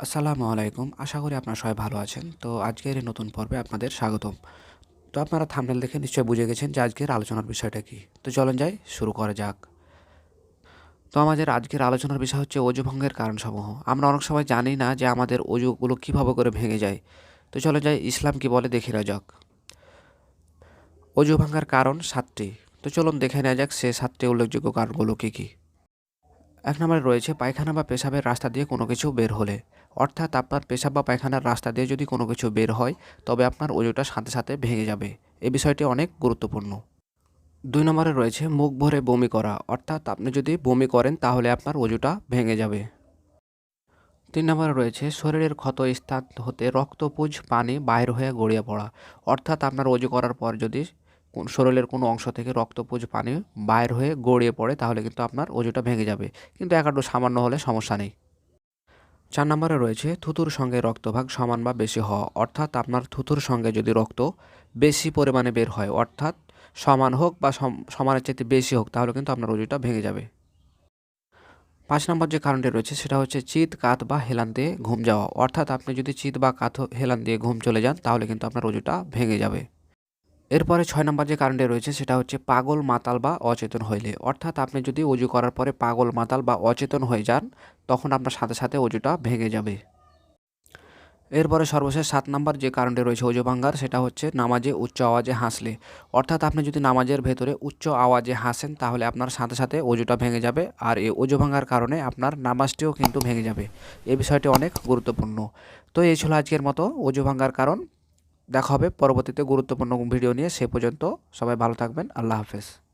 আসসালামু আলাইকুম। আশা করি আপনারা সবাই ভালো আছেন। তো আজকের এই নতুন পর্বে আপনাদের স্বাগতম। তো আপনারা থামনেল দেখে নিশ্চয়ই বুঝে গেছেন যে আজকের আলোচনার বিষয়টা কি। তো চলেন যাই, শুরু করা যাক। তো আমাদের আজকের আলোচনার বিষয় হচ্ছে অজু ভঙ্গের কারণসমূহ। আমরা অনেক সময় জানি না যে আমাদের অজুগুলো কীভাবে করে ভেঙে যায়। তো চলে যাই, ইসলাম কি বলে দেখে নেওয়া যাক। অজু ভাঙার কারণ সাতটি। তো চলুন দেখে নেওয়া যাক সে সাতটি উল্লেখযোগ্য কারণগুলো কী কী। এক নম্বরে রয়েছে পায়খানা বা পেশাবের রাস্তা দিয়ে কোনো কিছু বের হলে। অর্থাৎ আপনার পেশাব বা পায়খানার রাস্তা দিয়ে যদি কোনো কিছু বের হয়, তবে আপনার অজুটা সাথে সাথে ভেঙে যাবে। এ বিষয়টি অনেক গুরুত্বপূর্ণ। দুই নম্বরে রয়েছে মুখ ভরে বমি করা। অর্থাৎ আপনি যদি বমি করেন, তাহলে আপনার অজুটা ভেঙে যাবে। তিন নম্বরে রয়েছে শরীরের ক্ষত স্থান হতে রক্তপুঞ্জ পানি বাইর হয়ে গড়িয়ে পড়া। অর্থাৎ আপনার অজু করার পর যদি শরীরের কোনো অংশ থেকে রক্তপুঞ্জ পানি বাইর হয়ে গড়িয়ে পড়ে, তাহলে কিন্তু আপনার অজুটা ভেঙে যাবে। কিন্তু একাটু সামান্য হলে সমস্যা নেই। চার নম্বরে রয়েছে থুতুর সঙ্গে রক্তভাগ সমান বা বেশি হওয়া। অর্থাৎ আপনার থুতুর সঙ্গে যদি রক্ত বেশি পরিমাণে বের হয়, অর্থাৎ সমান হোক বা সমানের চাইতে বেশি হোক, তাহলে কিন্তু আপনার অজুটা ভেঙে যাবে। পাঁচ নম্বর যে কারণটি রয়েছে, সেটা হচ্ছে চিত, কাত বা হেলান দিয়ে ঘুম যাওয়া। অর্থাৎ আপনি যদি চিত বা কাত হেলান দিয়ে ঘুম চলে যান, তাহলে কিন্তু আপনার অজুটা ভেঙে যাবে। এরপরে ছয় নম্বর যে কারণটি রয়েছে, সেটা হচ্ছে পাগল মাতাল বা অচেতন হইলে। অর্থাৎ আপনি যদি অজু করার পরে পাগল মাতাল বা অচেতন হয়ে যান, তখন আপনার সাথে সাথে অজুটা ভেঙে যাবে। এরপরে সর্বশেষ সাত নম্বর যে কারণটি রয়েছে অজু ভাঙ্গার, সেটা হচ্ছে নামাজে উচ্চ আওয়াজে হাসলে। অর্থাৎ আপনি যদি নামাজের ভেতরে উচ্চ আওয়াজে হাসেন, তাহলে আপনার সাথে সাথে অজুটা ভেঙে যাবে, আর এই অজু ভাঙ্গার কারণে আপনার নামাজটিও কিন্তু ভেঙে যাবে। এ বিষয়টি অনেক গুরুত্বপূর্ণ। তো এই ছিল আজকের মতো অজু ভাঙ্গার কারণ। দেখা হবে পরবর্তীতে গুরুত্বপূর্ণ ভিডিও নিয়ে। সে পর্যন্ত সবাই ভালো থাকবেন। আল্লাহ হাফেজ।